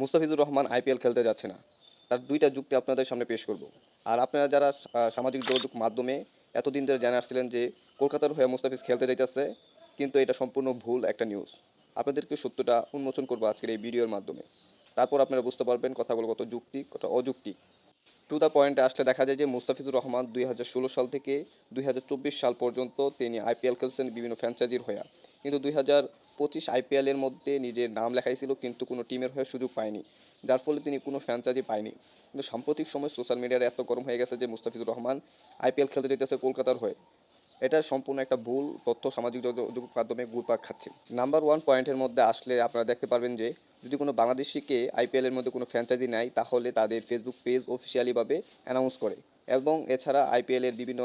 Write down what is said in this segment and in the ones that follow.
Mustafizur Rahman IPL খেলতে যাচ্ছে না। তার দুইটা যুক্তি আপনাদের সামনে পেশ করব। আর আপনারা যারা সামাজিক যোগাযোগ মাধ্যমে এতদিন ধরে জেনে আসছিলেন যে কলকাতার হয়ে মুস্তাফিজ খেলতে যাইতেছে, কিন্তু এটা সম্পূর্ণ ভুল একটা নিউজ আপনাদেরকে সত্যটা উন্মোচন করব আজকের এই ভিডিওর মাধ্যমে। তারপর আপনারা বুঝতে পারবেন কথাগুলো কত যুক্তি, কত অযুক্তি। টু দ্য পয়েন্টে আসলে দেখা যায় যে মুস্তাফিজুর রহমান দুই হাজার ষোলো সাল থেকে দুই হাজার চব্বিশ সাল পর্যন্ত তিনি আইপিএল খেলছেন বিভিন্ন ফ্র্যাঞ্চাইজির হয়ে কিন্তু দুই হাজার পঁচিশ আইপিএলের মধ্যে নিজের নাম লেখাইছিল, কিন্তু কোনো টিমের হয়ে সুযোগ পায়নি। যার ফলে তিনি কোনো ফ্র্যাঞ্চাইজি পায়নি। কিন্তু সাম্প্রতিক সময় সোশ্যাল মিডিয়ার এত গরম হয়ে গেছে যে মুস্তাফিজুর রহমান আইপিএল খেলতে যেতেছে কলকাতার হয়ে। এটা সম্পূর্ণ একটা ভুল তথ্য, সামাজিক যোগাযোগ মাধ্যমে ঘুরপাক খাচ্ছে। নাম্বার ওয়ান পয়েন্টের মধ্যে আসলে আপনারা দেখতে পারবেন যে, যদি কোনো বাংলাদেশিকে আইপিএলের মধ্যে কোনো ফ্র্যাঞ্চাইজি নেয়, তাহলে তাদের ফেসবুক পেজ অফিসিয়ালিভাবে অ্যানাউন্স করে। এবং এছাড়া আইপিএলের বিভিন্ন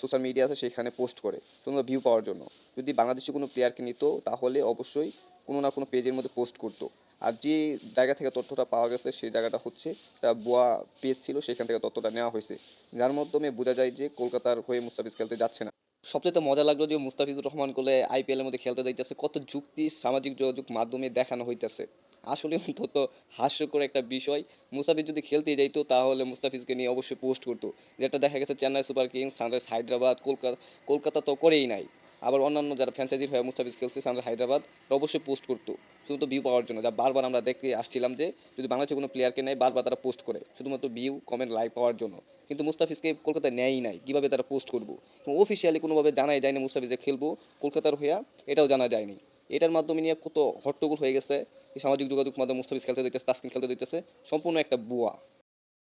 সোশ্যাল মিডিয়া আছে সেখানে পোস্ট করে শুধু ভিউ পাওয়ার জন্য। যদি বাংলাদেশি কোনো প্লেয়ারকে নিত, তাহলে অবশ্যই কোনো না কোনো পেজের মধ্যে পোস্ট করতো। আর যে জায়গা থেকে তথ্যটা পাওয়া গেছে সেই জায়গাটা হচ্ছে, একটা বুয়া পেজ ছিল, সেখান থেকে তথ্যটা নেওয়া হয়েছে। যার মাধ্যমে বোঝা যায় যে কলকাতার হয়ে মুস্তাফিজ খেলতে যাচ্ছে না। সবচেয়ে মজা লাগল যে মুস্তাফিজুর রহমান কোলে আইপিএল এর মধ্যে খেলতে যাইতেছে, কত যুক্তি, সামাজিক যোগাযোগ মাধ্যমে দেখানো হইতেছে। আসলে অন্তত হাস্যকর একটা বিষয়। মুস্তাফিজ যদি খেলতে যাইতো, তাহলে মুস্তাফিজকে নিয়ে অবশ্যই পোস্ট করতো। যেটা দেখা গেছে Chennai super kings, sunrise Hyderabad, Kolkata Kolkata তো করেই নাই। আবার অন্যান্য যারা ফ্র্যাঞ্চাইজির হয়ে মুস্তাফিজ খেলছে, সানরাইজ হায়দ্রাবাদ অবশ্যই পোস্ট করতো। শুধুমাত্র ভিউ পাওয়ার জন্য। যা বারবার আমরা দেখতে আসছিলাম যে, যদি বাংলাদেশে কোনো প্লেয়ারকে নেয়, বারবার তারা পোস্ট করে। শুধুমাত্র ভিউ কমেন্ট লাইক পাওয়ার জন্য। কিন্তু মুস্তাফিজকে কলকাতায় নেয়ই নাই। কীভাবে তারা পোস্ট করব? অফিসিয়ালি কোনোভাবে জানাই যায়নি মুস্তাফিজে খেলব। কলকাতার হইয়া এটাও জানা যায়নি। এটার মাধ্যমে নিয়ে কত হট্টগোল হয়ে গেছে। সামাজিক যোগাযোগ মাধ্যমে মুস্তাফিজ খেলতে দেখতেছে তাসকিন খেলতে দেখতেছে সম্পূর্ণ একটা বুয়া।